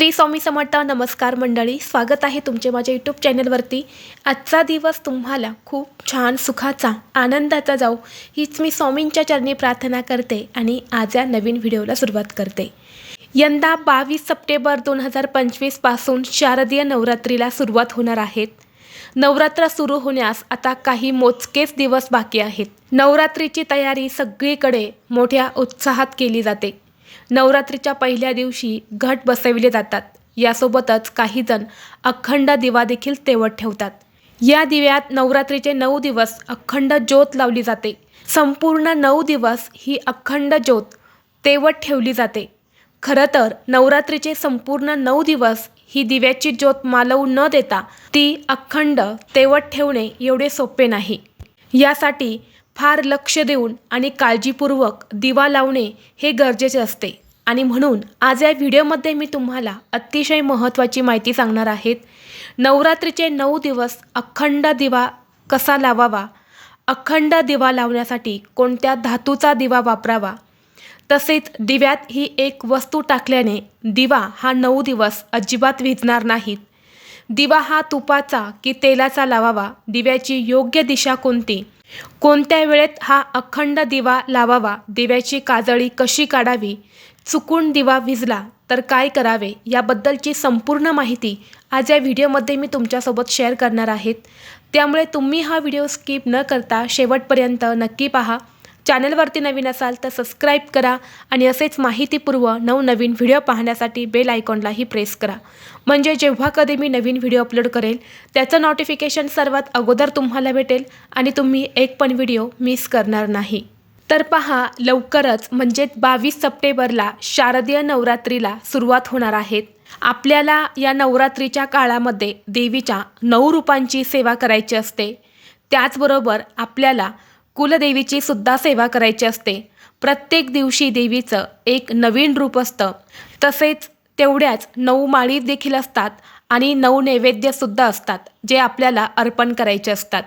श्री स्वामी समर्थ नमस्कार मंडळी स्वागत आहे तुमचे माझ्या यूट्यूब चॅनलवरती. आजचा दिवस तुम्हाला खूप छान सुखाचा आनंदाचा जाऊ हीच मी स्वामींच्या चरणी प्रार्थना करते आणि आज या नवीन व्हिडिओला सुरुवात करते. यंदा बावीस सप्टेंबर दोन हजार पंचवीसपासून शारदीय नवरात्रीला सुरुवात होणार आहेत. नवरात्र सुरू होण्यास आता काही मोजकेच दिवस बाकी आहेत. नवरात्रीची तयारी सगळीकडे मोठ्या उत्साहात केली जाते. नवरात्रीच्या पहिल्या दिवशी घट बसविले जातात. यासोबतच काही जण अखंड दिवा देखील तेवत ठेवतात. या दिव्यात नवरात्रीचे नऊ दिवस अखंड ज्योत लावली जाते. संपूर्ण नऊ दिवस ही अखंड ज्योत तेवत ठेवली जाते. खरं तर नवरात्रीचे संपूर्ण नऊ दिवस ही दिव्याची ज्योत मालवू न देता ती अखंड तेवत ठेवणे एवढे सोपे नाही. यासाठी फार लक्ष देऊन आणि काळजीपूर्वक दिवा लावणे हे गरजेचे असते. आणि म्हणून आज या व्हिडिओमध्ये मी तुम्हाला अतिशय महत्त्वाची माहिती सांगणार आहेत. नवरात्रीचे नऊ दिवस अखंड दिवा कसा लावावा? अखंड दिवा लावण्यासाठी कोणत्या धातूचा दिवा वापरावा? तसेच दिव्यात ही एक वस्तू टाकल्याने दिवा हा नऊ दिवस अजिबात विजणार नाहीत. दिवा हा तुपाचा की तेलाचा लावावा दिव्याची योग्य दिशा कोणती? कोणत्या वेळेत हा अखंड दिवा लावावा? दिव्याची काजळी कशी काढावी? चुकून दिवा विजला तर काय करावे? याबद्दलची संपूर्ण माहिती आज या व्हिडिओमध्ये मी तुमच्यासोबत शेअर करणार आहेत. त्यामुळे तुम्ही हा व्हिडिओ स्किप न करता शेवटपर्यंत नक्की पहा. चॅनलवरती नवीन असाल तर सबस्क्राईब करा आणि असेच माहितीपूर्व नवनवीन व्हिडिओ पाहण्यासाठी बेल आयकॉनलाही प्रेस करा. म्हणजे जेव्हा कधी मी नवीन व्हिडिओ अपलोड करेल त्याचं नोटिफिकेशन सर्वात अगोदर तुम्हाला भेटेल आणि तुम्ही एक पण व्हिडिओ मिस करणार नाही. तर पहा लवकरच म्हणजे बावीस सप्टेंबरला शारदीय नवरात्रीला सुरुवात होणार आहेत आपल्याला या नवरात्रीच्या काळामध्ये देवीच्या नऊ रूपांची सेवा करायची असते. त्याचबरोबर आपल्याला कुलदेवीची सुद्धा सेवा करायची असते. प्रत्येक दिवशी देवीचं एक नवीन रूप असतं. तसेच तेवढ्याच नऊ माळी देखील असतात आणि नऊ नैवेद्यसुद्धा असतात जे आपल्याला अर्पण करायचे असतात.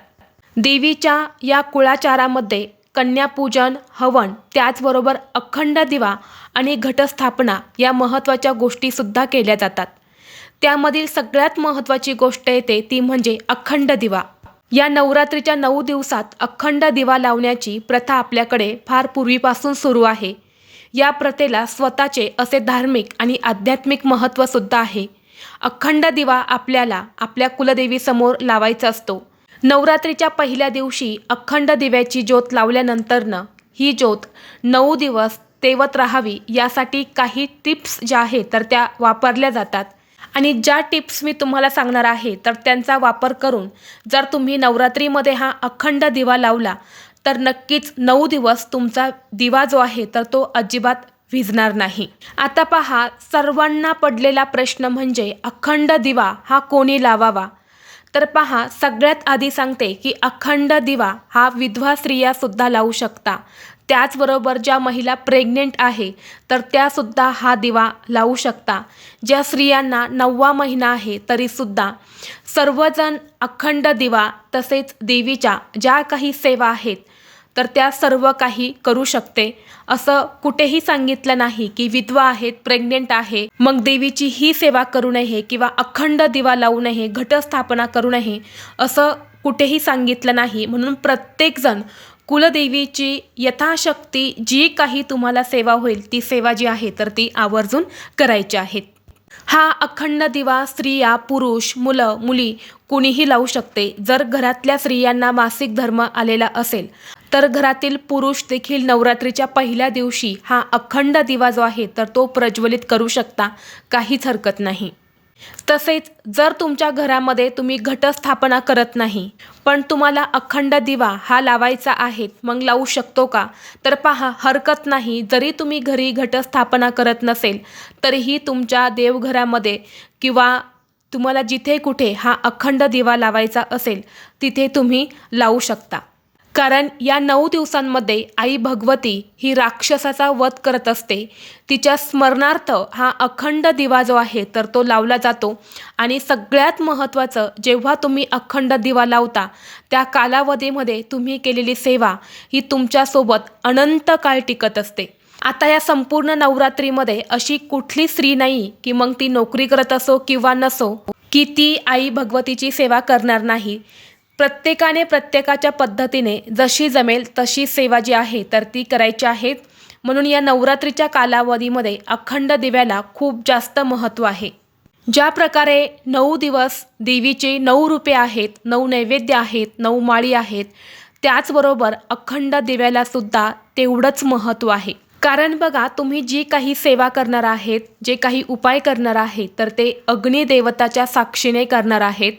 देवीच्या या कुळाचारामध्ये कन्यापूजन हवन त्याचबरोबर अखंड दिवा आणि घटस्थापना या महत्त्वाच्या गोष्टीसुद्धा केल्या जातात. त्यामधील सगळ्यात महत्त्वाची गोष्ट येते ती म्हणजे अखंड दिवा. या नवरात्रीच्या नऊ दिवसात अखंड दिवा लावण्याची प्रथा आपल्याकडे फार पूर्वीपासून सुरू आहे. या प्रथेला स्वतःचे असे धार्मिक आणि आध्यात्मिक महत्त्वसुद्धा आहे. अखंड दिवा आपल्याला आपल्या कुलदेवीसमोर लावायचा असतो. नवरात्रीच्या पहिल्या दिवशी अखंड दिव्याची ज्योत लावल्यानंतरनं ही ज्योत नऊ दिवस तेवत राहावी यासाठी काही टिप्स ज्या आहेत तर त्या वापरल्या जातात. आणि ज्या टिप्स मी तुम्हाला सांगणार आहे तर त्यांचा वापर करून जर तुम्ही नवरात्रीमध्ये हा अखंड दिवा लावला तर नक्कीच नऊ दिवस तुमचा दिवा जो आहे तर तो अजिबात भिजणार नाही. आता पहा सर्वांना पडलेला प्रश्न म्हणजे अखंड दिवा हा कोणी लावावा? तर पहा सगळ्यात आधी सांगते की अखंड दिवा हा विधवा स्त्रियासुद्धा लावू शकता. त्याचबरोबर ज्या महिला प्रेग्नेंट आहे तर त्यासुद्धा हा दिवा लावू शकता. ज्या स्त्रियांना नववा महिना आहे तरीसुद्धा सर्वजण अखंड दिवा तसेच देवीच्या ज्या काही सेवा आहेत तर त्या सर्व काही करू शकते. असं कुठेही सांगितलं नाही की विधवा आहेत प्रेग्नेंट आहे मग देवीची ही सेवा करू नये किंवा अखंड दिवा लावू नये घटस्थापना करू नये असं कुठेही सांगितलं नाही. म्हणून प्रत्येकजण कुलदेवीची यथाशक्ती जी काही तुम्हाला सेवा होईल ती सेवा जी आहे तर ती आवर्जून करायची आहेत हा अखंड दिवा स्त्रिया पुरुष मुलं मुली कुणीही लावू शकते. जर घरातल्या स्त्रियांना मासिक धर्म आलेला असेल तर घरातील पुरुष देखील नवरात्रीच्या पहिल्या दिवशी हा अखंड दिवा जो आहे तर तो प्रज्वलित करू शकता. काहीच हरकत नाही. तसेच जर तुमच्या घरामध्ये तुम्ही घटस्थापना करत नाही पण तुम्हाला अखंड दिवा हा लावायचा आहे मग लावू शकतो का? तर पहा हरकत नाही. जरी तुम्ही घरी घटस्थापना करत नसेल तरीही तुमच्या देवघरामध्ये किंवा तुम्हाला जिथे कुठे हा अखंड दिवा लावायचा असेल तिथे तुम्ही लावू शकता. कारण या नऊ दिवसांमध्ये आई भगवती ही राक्षसाचा वध करत असते. तिच्या स्मरणार्थ हा अखंड दिवा जो आहे तर तो लावला जातो. आणि सगळ्यात महत्त्वाचं जेव्हा तुम्ही अखंड दिवा लावता त्या कालावधीमध्ये तुम्ही केलेली सेवा ही तुमच्यासोबत अनंत काळ टिकत असते. आता या संपूर्ण नवरात्रीमध्ये अशी कुठली स्त्री नाही की मग ती नोकरी करत असो किंवा नसो की ती आई भगवतीची सेवा करणार नाही. प्रत्येकाने प्रत्येकाच्या पद्धतीने जशी जमेल तशी सेवा जी आहे तर ती करायची आहे. म्हणून या नवरात्रीच्या कालावधीमध्ये अखंड दिव्याला खूप जास्त महत्त्व आहे. ज्या प्रकारे नऊ दिवस देवीचे नऊ रूपे आहेत नऊ नैवेद्य आहेत नऊ माळी आहेत त्याचबरोबर अखंड दिव्याला सुद्धा तेवढंच महत्त्व आहे. कारण बघा तुम्ही जी काही सेवा करणार आहेत जे काही उपाय करणार आहेत तर ते अग्निदेवताच्या साक्षीने करणार आहेत.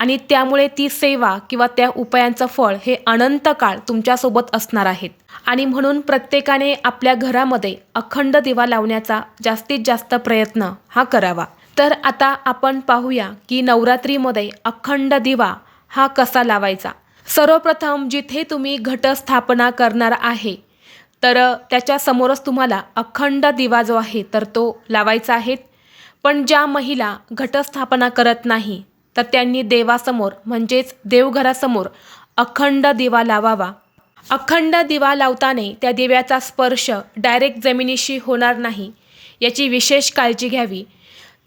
आणि त्यामुळे ती सेवा किंवा त्या उपायांचं फळ हे अनंत काळ तुमच्यासोबत असणार आहेत. आणि म्हणून प्रत्येकाने आपल्या घरामध्ये अखंड दिवा लावण्याचा जास्तीत जास्त प्रयत्न हा करावा. तर आता आपण पाहूया की नवरात्रीमध्ये अखंड दिवा हा कसा लावायचा? सर्वप्रथम जिथे तुम्ही घटस्थापना करणार आहे तर त्याच्यासमोरच तुम्हाला अखंड दिवा जो आहे तर तो लावायचा आहे. पण ज्या महिला घटस्थापना करत नाही तर त्यांनी देवासमोर म्हणजेच देवघरासमोर अखंड दिवा लावावा. अखंड दिवा लावताना त्या दिव्याचा स्पर्श डायरेक्ट जमिनीशी होणार नाही याची विशेष काळजी घ्यावी.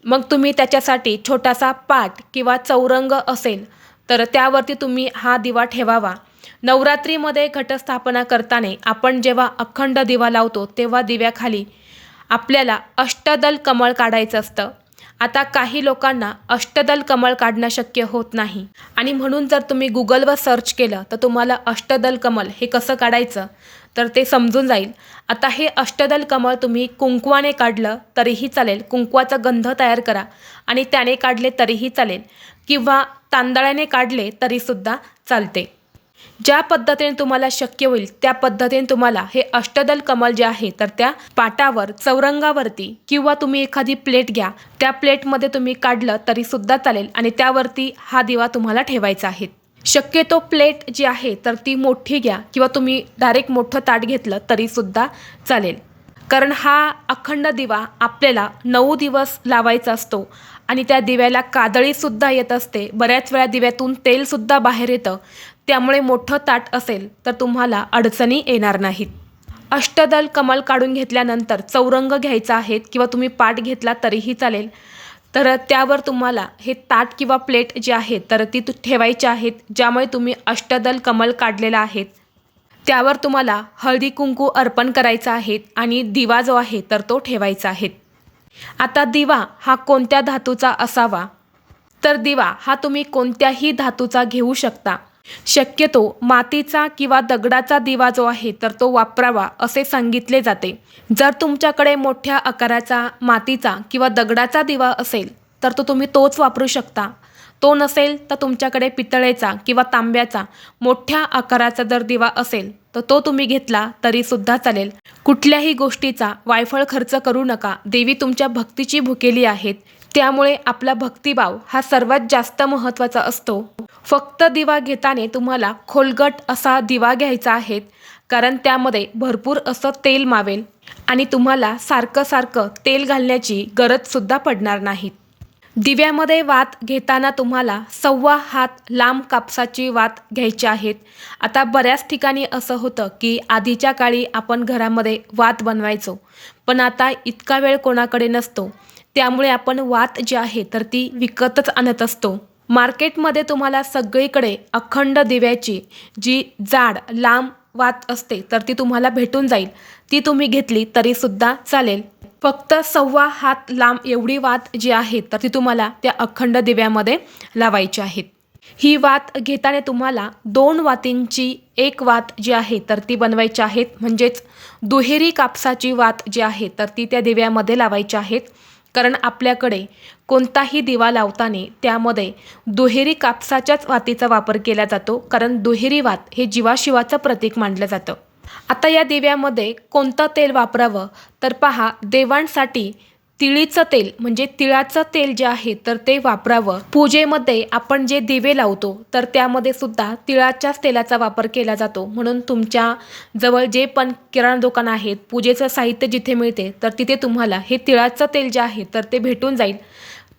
मग तुम्ही त्याच्यासाठी छोटासा पाट किंवा चौरंग असेल तर त्यावरती तुम्ही हा दिवा ठेवावा. नवरात्रीमध्ये घटस्थापना करताना आपण जेव्हा अखंड दिवा लावतो तेव्हा दिव्याखाली आपल्याला अष्टदल कमळ काढायचं असतं. आता काही लोकांना अष्टदल कमळ काढणं शक्य होत नाही. आणि म्हणून जर तुम्ही गुगलवर सर्च केलं तर तुम्हाला अष्टदल कमल हे कसं काढायचं? तर ते समजून जाईल. आता हे अष्टदल कमळ तुम्ही कुंकवाने काढलं तरीही चालेल. कुंकवाचा गंध तयार करा आणि त्याने काढले तरीही चालेल. किंवा तांदळाने काढले तरीसुद्धा चालते. ज्या पद्धतीने तुम्हाला शक्य होईल त्या पद्धतीने तुम्हाला हे अष्टदल कमल जे आहे तर त्या पाटावर चौरंगावरती किंवा तुम्ही एखादी प्लेट घ्या. त्या प्लेटमध्ये तुम्ही काढलं तरी सुद्धा चालेल आणि त्यावरती हा दिवा तुम्हाला ठेवायचा आहे. शक्यतो प्लेट जी आहे तर ती मोठी घ्या किंवा तुम्ही डायरेक्ट मोठं ताट घेतलं तरीसुद्धा चालेल. कारण हा अखंड दिवा आपल्याला नऊ दिवस लावायचा असतो आणि त्या दिव्याला कादळीसुद्धा येत असते. बऱ्याच वेळा दिव्यातून तेलसुद्धा बाहेर येतं. त्यामुळे मोठं ताट असेल तर तुम्हाला अडचणी येणार नाहीत. अष्टदल कमल काढून घेतल्यानंतर चौरंग घ्यायचा आहे किंवा तुम्ही पाट घेतला तरीही चालेल. तर त्यावर तुम्हाला हे ताट किंवा प्लेट जे आहे तर ती तु- ठेवायची आहेत ज्यामुळे तुम्ही अष्टदल कमल काढलेला आहेत त्यावर तुम्हाला हळदी कुंकू अर्पण करायचा आहे आणि दिवा जो आहे तर तो ठेवायचा आहे. आता दिवा हा कोणत्या धातूचा असावा? तर दिवा हा तुम्ही कोणत्याही धातूचा घेऊ शकता. शक्यतो मातीचा किंवा दगडाचा दिवा जो आहे तर तो वापरावा असे सांगितले जाते. जर तुमच्याकडे मोठ्या आकाराचा मातीचा किंवा दगडाचा दिवा असेल तर तो तुम्ही तोच वापरू शकता. तो नसेल तर तुमच्याकडे पितळेचा किंवा तांब्याचा मोठ्या आकाराचा जर दिवा असेल तर तो तुम्ही घेतला तरीसुद्धा चालेल. कुठल्याही गोष्टीचा वायफळ खर्च करू नका. देवी तुमच्या भक्तीची भुकेली आहेत. त्यामुळे आपला भक्तिभाव हा सर्वात जास्त महत्त्वाचा असतो. फक्त दिवा घेताना तुम्हाला खोलगट असा दिवा घ्यायचा आहे कारण त्यामध्ये भरपूर असं तेल मावेल आणि तुम्हाला सारखं सारखं तेल घालण्याची गरजसुद्धा पडणार नाही. दिव्यामध्ये वात घेताना तुम्हाला सव्वा हात लांब कापसाची वात घ्यायची आहेत. आता बऱ्याच ठिकाणी असं होतं की आधीच्या काळी आपण घरामध्ये वात बनवायचो पण आता इतका वेळ कोणाकडे नसतो. त्यामुळे आपण वात जी आहे तर ती विकतच आणत असतो. मार्केटमध्ये तुम्हाला सगळीकडे अखंड दिव्याची जी जाड लांब वात असते तर ती तुम्हाला भेटून जाईल. ती तुम्ही घेतली तरीसुद्धा चालेल. फक्त सव्वा हात लांब एवढी वात जी आहे तर ती तुम्हाला त्या अखंड दिव्यामध्ये लावायची आहेत ही वात घेताना तुम्हाला दोन वातींची एक वात जी आहे तर ती बनवायची आहेत म्हणजेच दुहेरी कापसाची वात जी आहे तर ती त्या दिव्यामध्ये लावायची आहेत कारण आपल्याकडे कोणताही दिवा लावताना त्यामध्ये दुहेरी कापसाच्याच वातीचा वापर केला जातो कारण दुहेरी वात हे जीवाशिवाचं प्रतीक मानलं जातं. आता या दिव्यामध्ये कोणतं तेल वापरावं? तर पहा देवांसाठी तिळीचं तेल म्हणजे तिळाचं तेल जे आहे तर ते वापरावं. पूजेमध्ये आपण जे दिवे लावतो तर त्यामध्ये सुद्धा तिळाच्याच तेलाचा वापर केला जातो. म्हणून तुमच्या जवळ जे पण किराणा दुकान आहेत पूजेचं साहित्य जिथे मिळते तर तिथे तुम्हाला हे तिळाचं तेल जे आहे तर ते भेटून जाईल.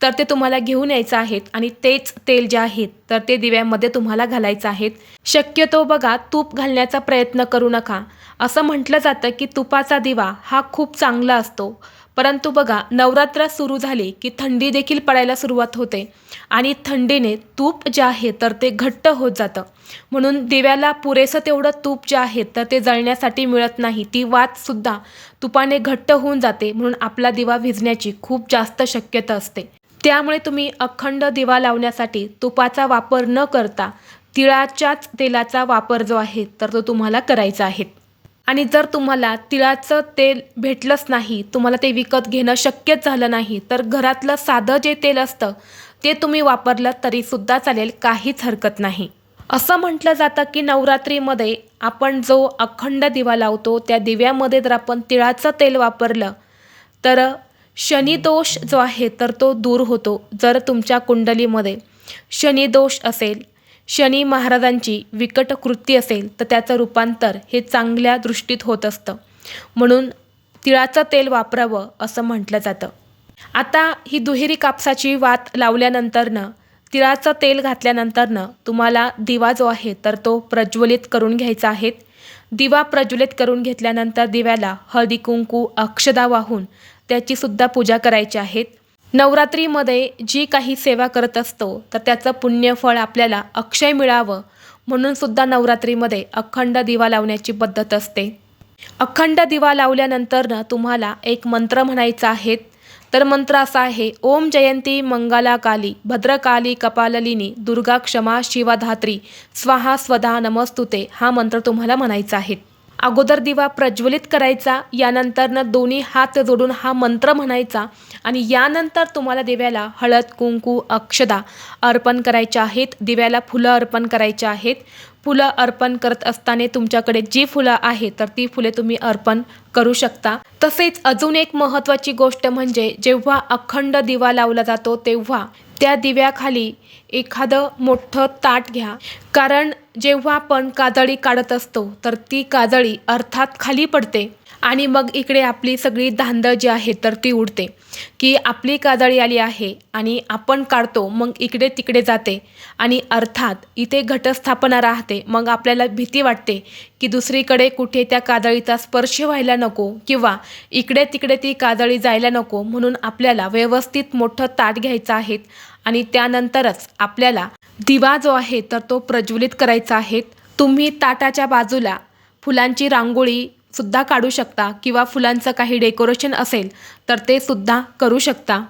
तर ते तुम्हाला घेऊन यायचं आहेत आणि तेच तेल जे आहेत तर ते दिव्यामध्ये तुम्हाला घालायचं आहेत. शक्यतो बघा तूप घालण्याचा प्रयत्न करू नका. असं म्हटलं जातं की तुपाचा दिवा हा खूप चांगला असतो. परंतु बघा नवरात्र सुरू झाली की थंडी देखील पडायला सुरुवात होते. आणि थंडीने तूप जे आहे तर ते घट्ट होत जातं. म्हणून दिव्याला पुरेसं तेवढं तूप जे आहे तर ते जळण्यासाठी मिळत नाही. ती वातसुद्धा तुपाने घट्ट होऊन जाते. म्हणून आपला दिवा विझण्याची खूप जास्त शक्यता असते. त्यामुळे तुम्ही अखंड दिवा लावण्यासाठी तुपाचा वापर न करता तिळाच्याच तेलाचा वापर जो आहे तर तो तुम्हाला करायचा आहे. आणि जर तुम्हाला तिळाचं तेल भेटलंच नाही तुम्हाला ते विकत घेणं शक्यच झालं नाही तर घरातलं साधं जे तेल असतं ते तुम्ही वापरलं तरीसुद्धा चालेल काहीच हरकत नाही. असं म्हटलं जातं की नवरात्रीमध्ये आपण जो अखंड दिवा लावतो त्या दिव्यामध्ये जर आपण तिळाचं तेल वापरलं तर शनिदोष जो आहे तर तो दूर होतो जर तुमच्या कुंडलीमध्ये शनिदोष असेल शनी महाराजांची विकट कृती असेल तर त्याचं रूपांतर हे चांगल्या दृष्टीत होत असतं. म्हणून तिळाचं तेल वापरावं असं म्हटलं जातं. आता ही दुहेरी कापसाची वात लावल्यानंतरनं तिळाचं तेल घातल्यानंतरनं तुम्हाला दिवा जो आहे तर तो प्रज्वलित करून घ्यायचा आहे. दिवा प्रज्वलित करून घेतल्यानंतर दिव्याला हळदी कुंकू अक्षदा वाहून त्याचीसुद्धा पूजा करायची आहेत. नवरात्रीमध्ये जी काही सेवा करत असतो तर त्याचं पुण्यफळ आपल्याला अक्षय मिळावं म्हणून सुद्धा नवरात्रीमध्ये अखंड दिवा लावण्याची पद्धत असते. अखंड दिवा लावल्यानंतरनं तुम्हाला एक मंत्र म्हणायचा आहे. तर मंत्र असा आहे ओम जयंती मंगला काली भद्रकाली कपाललिनी दुर्गा क्षमा शिवाधात्री स्वाहा स्वधा नमस्तुते हा मंत्र तुम्हाला म्हणायचा आहे. अगोदर दिवा प्रज्वलित करायचा यानंतरनं दोन्ही हात जोडून हा मंत्र म्हणायचा आणि यानंतर तुम्हाला दिव्याला हळद कुंकू अक्षदा अर्पण करायच्या आहेत. दिव्याला फुलं अर्पण करायची आहेत. फुलं अर्पण करत असताना तुमच्याकडे जी फुलं आहेत तर ती फुले तुम्ही अर्पण करू शकता. तसेच अजून एक महत्त्वाची गोष्ट म्हणजे जेव्हा अखंड दिवा लावला जातो तेव्हा त्या दिव्याखाली एखादं मोठं ताट घ्या. कारण जेव्हा आपण काजळी काढत असतो तर ती काजळी अर्थात खाली पडते आणि मग इकडे आपली सगळी धांदळ जी आहे तर ती उडते. की आपली काजळी आली आहे आणि आपण काढतो मग इकडे तिकडे जाते आणि अर्थात इथे घटस्थापना राहते. मग आपल्याला भीती वाटते की दुसरीकडे कुठे त्या काजळीचा स्पर्श व्हायला नको किंवा इकडे तिकडे ती काजळी जायला नको म्हणून आपल्याला व्यवस्थित मोठं ताट घ्यायचं आहे. आणि त्यानंतरच आपल्याला दिवा जो आहे तर तो प्रज्वलित करायचा आहे. तुम्ही ताटाच्या बाजूला फुलांची रांगोळी सुद्धा काढू शकता किंवा फुलांचं काही डेकोरेशन असेल तर ते सुद्धा करू शकता.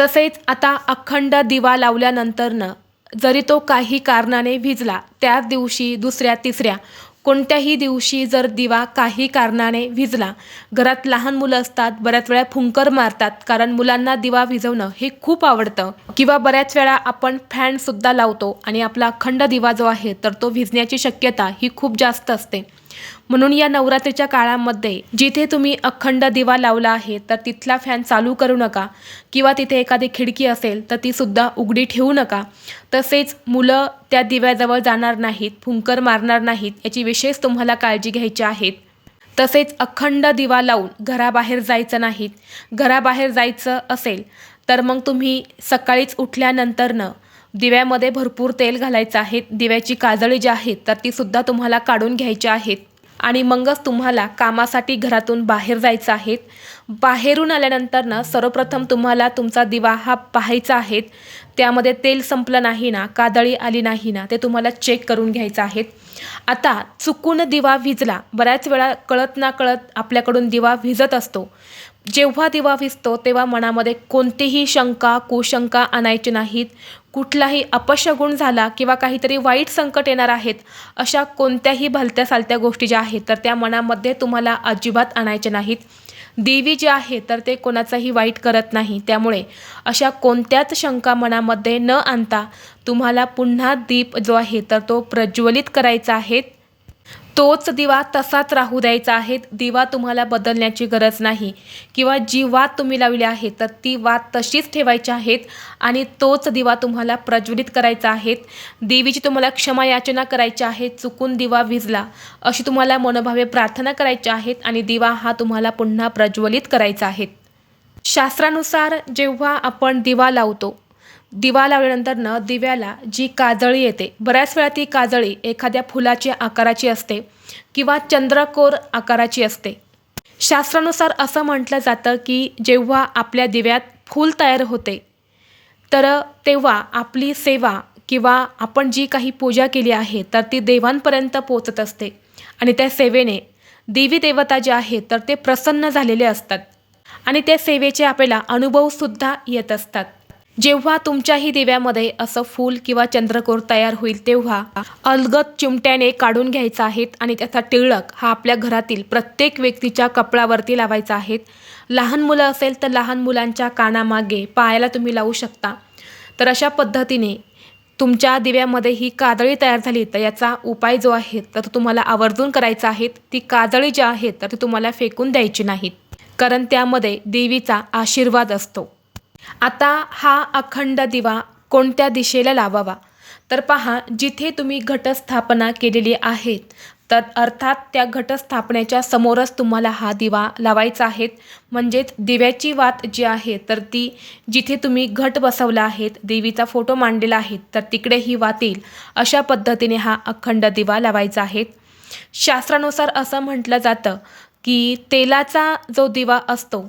तसेच आता अखंड दिवा लावल्यानंतरनं जरी तो काही कारणाने भिजला त्याच दिवशी दुसऱ्या तिसऱ्या कोणत्याही दिवशी जर दिवा काही कारणाने विजला घरात लहान मुलं असतात बऱ्याच वेळा फुंकर मारतात कारण मुलांना दिवा विजवणं हे खूप आवडतं. किंवा बऱ्याच वेळा आपण फॅनसुद्धा लावतो आणि आपला अखंड दिवा जो आहे तर तो विजण्याची शक्यता ही खूप जास्त असते. म्हणून या नवरात्रीच्या काळामध्ये जिथे तुम्ही अखंड दिवा लावला आहे तर तिथला फॅन चालू करू नका. किंवा तिथे एखादी खिडकी असेल तर ती सुद्धा उघडी ठेवू नका. तसेच मुलं त्या दिव्याजवळ जाणार नाहीत फुंकर मारणार नाहीत याची विशेष तुम्हाला काळजी घ्यायची आहेत तसेच अखंड दिवा लावून घराबाहेर जायचं नाहीत. घराबाहेर जायचं असेल तर मग तुम्ही सकाळीच उठल्यानंतरनं दिव्यामध्ये भरपूर तेल घालायचं आहे. दिव्याची काजळी जी आहेत तर तीसुद्धा तुम्हाला काढून घ्यायची आहेत आणि मगच तुम्हाला कामासाठी घरातून बाहेर जायचं आहे. बाहेरून आल्यानंतर ना सर्वप्रथम तुम्हाला तुमचा दिवा हा पाहायचा आहे. त्यामध्ये तेल संपलं नाही ना कादळी आली नाही ना ते तुम्हाला चेक करून घ्यायचं आहे. आता चुकून दिवा विजला बऱ्याच वेळा कळत ना कळत आपल्याकडून दिवा विजत असतो. जेव्हा दिवा विजतो तेव्हा मनामध्ये कोणतीही शंका कुशंका आणायची नाहीत. कुठलाही अपशगुण झाला किंवा काहीतरी वाईट संकट येणार आहेत अशा कोणत्याही भलत्या सालत्या गोष्टी ज्या आहेत तर त्या मनामध्ये तुम्हाला अजिबात आणायच्या नाहीत. देवी जे आहे तर ते कोणाचाही वाईट करत नाही. त्यामुळे अशा कोणत्याच शंका मनामध्ये न आणता तुम्हाला पुन्हा दीप जो आहे तर तो प्रज्वलित करायचा आहे. तोच दिवा तसाच राहू द्यायचा आहे. दिवा तुम्हाला बदलण्याची गरज नाही. किंवा जी वात तुम्ही लावली आहे तर ती वात तशीच ठेवायची आहेत आणि तोच दिवा तुम्हाला प्रज्वलित करायचा आहे. देवीची तुम्हाला क्षमा याचना करायची आहे. चुकून दिवा विजला अशी तुम्हाला मनोभावे प्रार्थना करायची आहेत आणि दिवा हा तुम्हाला पुन्हा प्रज्वलित करायचा आहे. शास्त्रानुसार जेव्हा आपण दिवा लावतो दिवा लावल्यानंतर दिव्याला जी काजळी येते बऱ्याच वेळा ती काजळी एखाद्या फुलाच्या आकाराची असते किंवा चंद्रकोर आकाराची असते. शास्त्रानुसार असं म्हटलं जातं की जेव्हा आपल्या दिव्यात फूल तयार होते तर तेव्हा आपली सेवा किंवा आपण जी काही पूजा केली आहे तर ती देवांपर्यंत पोचत असते आणि त्या सेवेने देवी देवता जे आहेत तर ते प्रसन्न झालेले असतात आणि त्या सेवेचे आपल्याला अनुभवसुद्धा येत असतात. जेव्हा तुमच्याही दिव्यामध्ये असं फूल किंवा चंद्रकोर तयार होईल तेव्हा अलगद चिमट्याने काढून घ्यायचा आहेत आणि त्याचा टिळक हा आपल्या घरातील प्रत्येक व्यक्तीच्या कपडावरती लावायचा आहे. लहान मुलं असेल तर लहान मुलांच्या कानामागे पायाला तुम्ही लावू शकता. तर अशा पद्धतीने तुमच्या दिव्यामध्ये ही काजळी तयार झाली तर याचा उपाय जो आहे तर तुम्हाला आवर्जून करायचा आहे. ती काजळी जी आहे तर ती तुम्हाला फेकून द्यायची नाहीत कारण त्यामध्ये देवीचा आशीर्वाद असतो. आता हा अखंड दिवा कोणत्या दिशेला लावावा? तर पहा जिथे तुम्ही घटस्थापना केलेली आहेत तर अर्थात त्या घटस्थापनेच्या समोरच तुम्हाला हा दिवा लावायचा आहे. म्हणजेच दिव्याची वात जी आहे तर ती जिथे तुम्ही घट बसवला आहेत देवीचा फोटो मांडलेला आहे तर तिकडे ही वात येईल. अशा पद्धतीने हा अखंड दिवा लावायचा आहे. शास्त्रानुसार असं म्हटलं जातं की तेलाचा जो दिवा असतो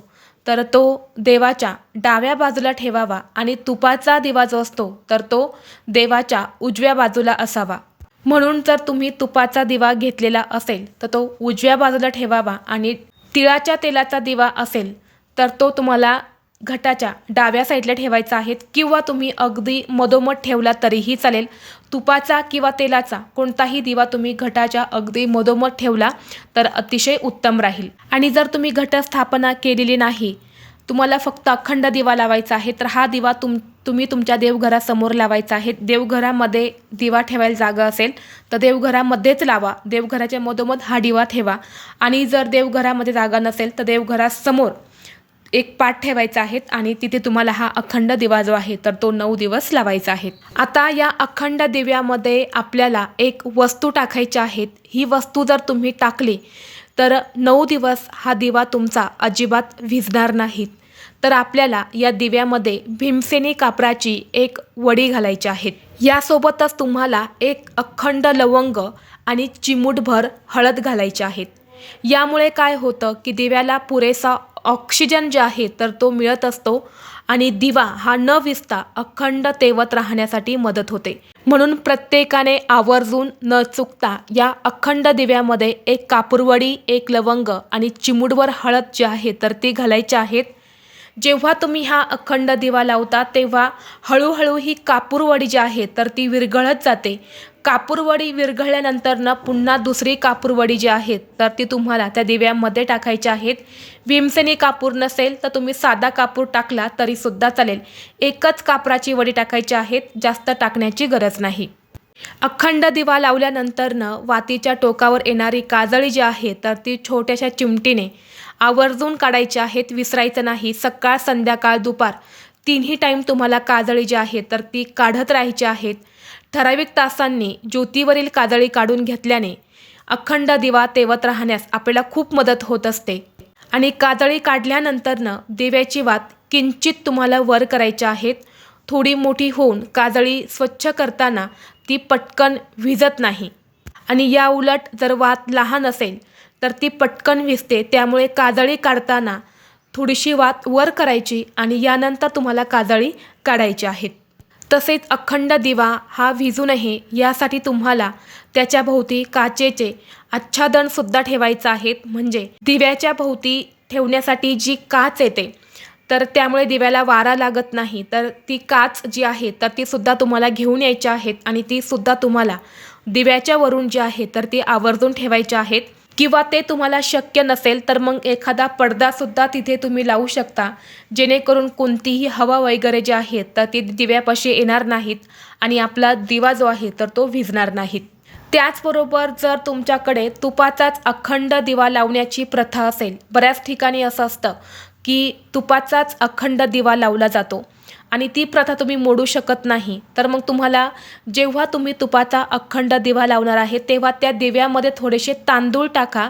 तर तो देवाच्या डाव्या बाजूला ठेवावा आणि तुपाचा दिवा जो असतो तर तो देवाच्या उजव्या बाजूला असावा. म्हणून जर तुम्ही तुपाचा दिवा घेतलेला असेल तर तो उजव्या बाजूला ठेवावा आणि तिळाच्या तेलाचा दिवा असेल तर तो तुम्हाला घटाच्या डाव्या साईडला ठेवायचा आहेत किंवा तुम्ही अगदी मधोमध ठेवला तरीही चालेल. तुपाचा किंवा तेलाचा कोणताही दिवा तुम्ही घटाच्या अगदी मधोमध ठेवला तर अतिशय उत्तम राहील. आणि जर तुम्ही घटस्थापना केलेली नाही तुम्हाला फक्त अखंड दिवा लावायचा आहे तर हा दिवा तुम तुम्ही तुमच्या देवघरासमोर लावायचा आहे. देवघरामध्ये दिवा ठेवायला जागा असेल तर देवघरामध्येच लावा. देवघराच्या मधोमध हा दिवा ठेवा. आणि जर देवघरामध्ये जागा नसेल तर देवघरासमोर एक पाठ ठेवायचा आहे आणि तिथे तुम्हाला हा अखंड दिवा जो आहे तर तो नऊ दिवस लावायचा आहे. आता या अखंड दिव्यामध्ये आपल्याला एक वस्तू टाकायची आहेत ही वस्तू जर तुम्ही टाकली तर नऊ दिवस हा दिवा तुमचा अजिबात भिजणार नाहीत. तर आपल्याला या दिव्यामध्ये भीमसेनी कापराची एक वडी घालायची आहेत यासोबतच तुम्हाला एक अखंड लवंग आणि चिमूटभर हळद घालायची आहेत यामुळे काय होतं की दिव्याला पुरेसा ऑक्सिजन जे आहे तर तो मिळत असतो. आणि दिवा हा न विसता अखंड तेवत राहण्यासाठी मदत होते. म्हणून प्रत्येकाने आवर्जून न चुकता या अखंड दिव्यामध्ये एक कापूरवडी एक लवंग आणि चिमुडवर हळद जी आहे तर ती घालायची आहेत. जेव्हा तुम्ही हा अखंड दिवा लावता तेव्हा हळूहळू ही कापूरवडी जी आहे तर ती विरघळत जाते. कापूरवडी विरघळल्यानंतर पुन्हा दुसरी कापूरवडी जी आहे तर ती तुम्हाला त्या दिव्यामध्ये टाकायची आहेत. भीमसेनी कापूर नसेल तर तुम्ही साधा कापूर टाकला तरीसुद्धा चालेल. एकच कापराची वडी टाकायची आहेत जास्त टाकण्याची गरज नाही. अखंड दिवा लावल्यानंतरनं वातीच्या टोकावर येणारी काजळी जी आहे तर ती छोट्याशा चिमटीने आवर्जून काढायची आहेत विसरायचं नाही. सकाळ संध्याकाळ दुपार तिन्ही टाईम तुम्हाला काजळी जी आहे तर ती काढत राहायची आहेत ठराविक तासांनी ज्योतीवरील काजळी काढून घेतल्याने अखंड दिवा तेवत राहण्यास आपल्याला खूप मदत होत असते. आणि काजळी काढल्यानंतरनं दिव्याची वात किंचित तुम्हाला वर करायच्या आहेत. थोडी मोठी होऊन काजळी स्वच्छ करताना ती पटकन विझत नाही. आणि या उलट जर वात लहान असेल तर ती पटकन विजते. त्यामुळे काजळी काढताना थोडीशी वात वर करायची आणि यानंतर तुम्हाला काजळी काढायची आहेत. तसेच अखंड दिवा हा विजू नये यासाठी तुम्हाला त्याच्या भोवती काचेचे आच्छादनसुद्धा ठेवायचं आहेत. म्हणजे दिव्याच्या भोवती ठेवण्यासाठी जी काच येते तर त्यामुळे दिव्याला वारा लागत नाही. तर ती काच जी आहे तर ती सुद्धा तुम्हाला घेऊन यायची आहेत आणि ती सुद्धा तुम्हाला दिव्याच्या वरून जी आहे तर ती आवर्जून ठेवायची आहेत. किंवा ते तुम्हाला शक्य नसेल तर मग एखादा पडदासुद्धा तिथे तुम्ही लावू शकता. जेणेकरून कोणतीही हवा वगैरे जी आहे तर ती दिव्यापाशी येणार नाहीत आणि आपला दिवा जो आहे तर तो विझणार नाहीत. त्याचबरोबर जर तुमच्याकडे तुपाचाच अखंड दिवा लावण्याची प्रथा असेल बऱ्याच ठिकाणी असं असतं की तुपाचाच अखंड दिवा लावला जातो. आणि ती प्रथा तुम्ही मोडू शकत नाही. तर मग तुम्हाला जेव्हा तुम्ही तुपाचा अखंड दिवा लावणार आहे तेव्हा त्या दिव्यामध्ये थोडेसे तांदूळ टाका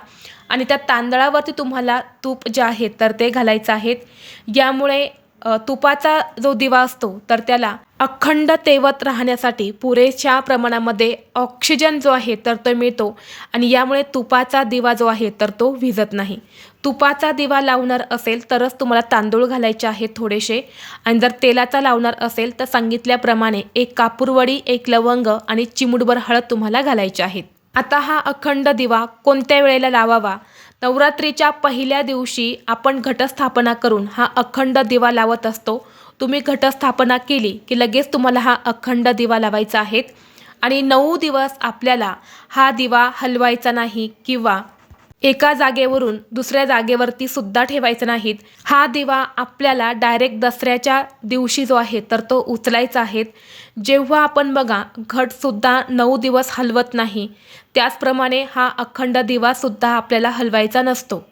आणि त्या तांदळावरती तुम्हाला तूप जे आहे तर ते घालायचं आहे. यामुळे तुपाचा जो दिवा असतो तर त्याला अखंड तेवत राहण्यासाठी पुरेशा प्रमाणामध्ये ऑक्सिजन जो आहे तर तो मिळतो. आणि यामुळे तुपाचा दिवा जो आहे तर तो विझत नाही. तुपाचा दिवा लावणार असेल तरच तुम्हाला तांदूळ घालायचे आहेत थोडेसे. आणि जर तेलाचा लावणार असेल तर सांगितल्याप्रमाणे एक कापूरवडी एक लवंग आणि चिमुडभर हळद तुम्हाला घालायचे आहेत. आता हा अखंड दिवा कोणत्या वेळेला लावावा? नवरात्रीच्या पहिल्या दिवशी आपण घटस्थापना करून हा अखंड दिवा लावत असतो. तुम्ही घटस्थापना केली की लगेच तुम्हाला हा अखंड दिवा लावायचा आहे. आणि नऊ दिवस आपल्याला हा दिवा हलवायचा नाही किंवा एका जागेवरून दुसऱ्या जागेवरती सुद्धा ठेवायचा नाहीत. हा दिवा आपल्याला डायरेक्ट दसऱ्याच्या दिवशी जो आहे तर तो उचलायचा आहे. जेव्हा आपण बघा घटसुद्धा नऊ दिवस हलवत नाही. त्याचप्रमाणे हा अखंड दिवासुद्धा आपल्याला हलवायचा नसतो.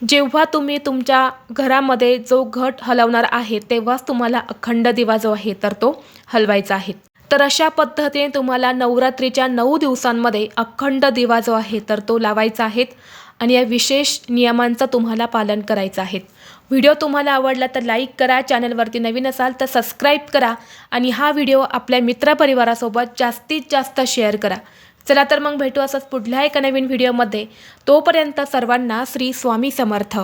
जेव्हा तुम्ही तुमच्या घरामध्ये जो घट हलवणार आहे तेव्हाच तुम्हाला अखंड दिवा जो आहे तर तो हलवायचा आहे. तर अशा पद्धतीने तुम्हाला नवरात्रीच्या नऊ दिवसांमध्ये अखंड दिवा जो आहे तर तो लावायचा आहे. आणि या विशेष नियमांचं तुम्हाला पालन करायचं आहे. व्हिडिओ तुम्हाला आवडला तर लाईक करा चॅनलवरती नवीन असाल तर सबस्क्राईब करा आणि हा व्हिडिओ आपल्या मित्रपरिवारासोबत जास्तीत जास्त शेअर करा. चला तर मग भेटू असंच पुढल्या एका नवीन व्हिडिओमध्ये. तोपर्यंत सर्वांना श्री स्वामी समर्थ.